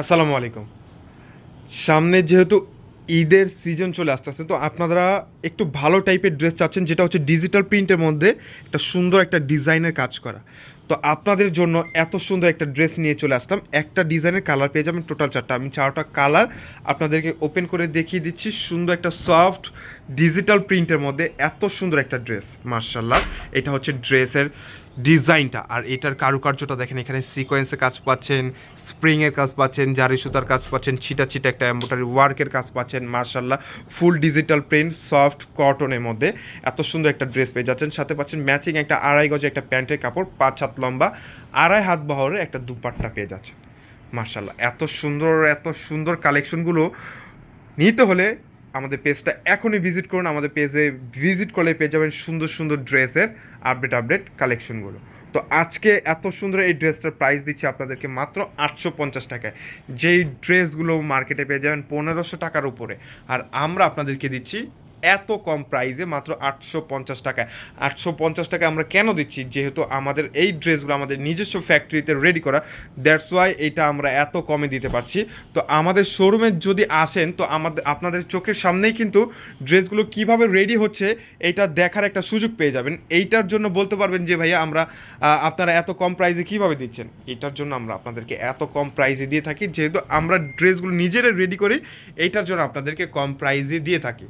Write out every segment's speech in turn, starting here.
আসসালামু আলাইকুম। সামনে যেহেতু ঈদের সিজন চলে আসতেছে, তো আপনারা একটু ভালো টাইপের ড্রেস চাচ্ছেন, যেটা হচ্ছে ডিজিটাল প্রিন্টের মধ্যে একটা সুন্দর একটা ডিজাইনের কাজ করা। তো আপনাদের জন্য এত সুন্দর একটা ড্রেস নিয়ে চলে আসলাম। একটা ডিজাইনের কালার পেয়ে যাবেন টোটাল চারটা। আমি চারটা কালার আপনাদেরকে ওপেন করে দেখিয়ে দিচ্ছি। সুন্দর একটা সফট ডিজিটাল প্রিন্টের মধ্যে এত সুন্দর একটা ড্রেস মার্শাল্লাহ এটা হচ্ছে ড্রেসের ডিজাইনটা, আর এটার কারুকার্যটা দেখেন, এখানে সিকোয়েন্সের কাজ পাচ্ছেন স্প্রিংয়ের কাজ পাচ্ছেন, জারি সুতার কাজ পাচ্ছেন, ছিটা ছিটা একটা এম্বোটারি ওয়ার্কের কাজ পাচ্ছেন, মার্শাল্লাহ ফুল ডিজিটাল প্রিন্ট সফট কটনের মধ্যে। এত সুন্দর একটা ড্রেস পেয়ে যাচ্ছেন। সাথে পাচ্ছেন ম্যাচিং একটা আড়াই গজে একটা প্যান্টের কাপড়, পাঁচ হাত লম্বা, আড়াই হাত বহরের একটা দুপাট্টা পেয়ে যাচ্ছেন। মার্শাল্লাহ, এত সুন্দর এত সুন্দর কালেকশনগুলো নিতে হলে আমাদের পেজটা এখনই ভিজিট করুন। আমাদের পেজে ভিজিট করলে পেয়ে যাবেন সুন্দর সুন্দর ড্রেসের আপডেট আপডেট কালেকশনগুলো তো আজকে এত সুন্দর এই ড্রেসটার প্রাইস দিচ্ছি আপনাদেরকে মাত্র আটশো পঞ্চাশ টাকায়। যেই ড্রেসগুলো মার্কেটে পেয়ে যাবেন পনেরোশো টাকার উপরে। আর আমরা আপনাদেরকে দিচ্ছি এত কম প্রাইসে মাত্র আটশো পঞ্চাশ টাকায়। আটশো পঞ্চাশ টাকায় আমরা কেন দিচ্ছি? যেহেতু আমাদের এই ড্রেসগুলো আমাদের নিজস্ব ফ্যাক্টরিতে রেডি করা। দ্যাটস ওয়াই এটা আমরা এত কমে দিতে পারছি। তো আমাদের শোরুমে যদি আসেন, তো আমাদের, আপনাদের চোখের সামনেই কিন্তু ড্রেসগুলো কীভাবে রেডি হচ্ছে, এটা দেখার একটা সুযোগ পেয়ে যাবেন। এইটার জন্য বলতে পারবেন যে, ভাইয়া, আমরা আপনারা এত কম প্রাইসে কীভাবে দিচ্ছেন? এটার জন্য আমরা আপনাদেরকে এত কম প্রাইসে দিয়ে থাকি। যেহেতু আমরা ড্রেসগুলো নিজেরা রেডি করি, এইটার জন্য আপনাদেরকে কম প্রাইসে দিয়ে থাকি।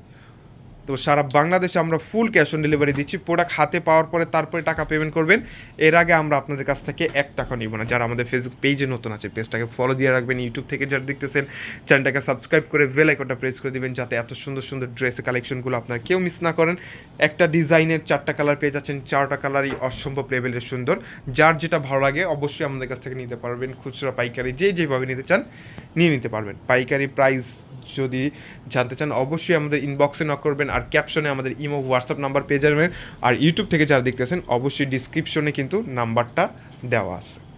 তো সারা বাংলাদেশে আমরা ফুল ক্যাশ অন ডেলিভারি দিচ্ছি। প্রোডাক্ট হাতে পাওয়ার পরে তারপরে টাকা পেমেন্ট করবেন। এর আগে আমরা আপনাদের কাছ থেকে এক টাকা নিব না। যারা আমাদের ফেসবুক পেজে নতুন আছে পেজটাকে ফলো দিয়ে রাখবেন। ইউটিউব থেকে যারা দেখতেছেন চ্যানেলটাকে সাবস্ক্রাইব করে বেল আইকনটা প্রেস করে দিবেন, যাতে এত সুন্দর সুন্দর ড্রেসের কালেকশনগুলো আপনারা কেউ মিস না করেন। একটা ডিজাইনের চারটা কালার পেয়ে যাচ্ছেন। চারটা কালারই অসম্ভব লেভেলের সুন্দর। যার যেটা ভালো লাগে, অবশ্যই আমাদের কাছ থেকে নিতে পারবেন। খুচরা পাইকারি যে যেভাবে নিতে চান নিয়ে নিতে পারবেন। পাইকারি প্রাইস যদি জানতে চান, অবশ্যই আমাদের ইনবক্সে নক করবেন আর ক্যাপশনে আমাদের ইমো হোয়াটসঅ্যাপ নাম্বার পেয়ে যাবেন। আর ইউটিউব থেকে যারা দেখতেছেন, অবশ্যই ডিসক্রিপশনে কিন্তু নাম্বারটা দেওয়া আছে।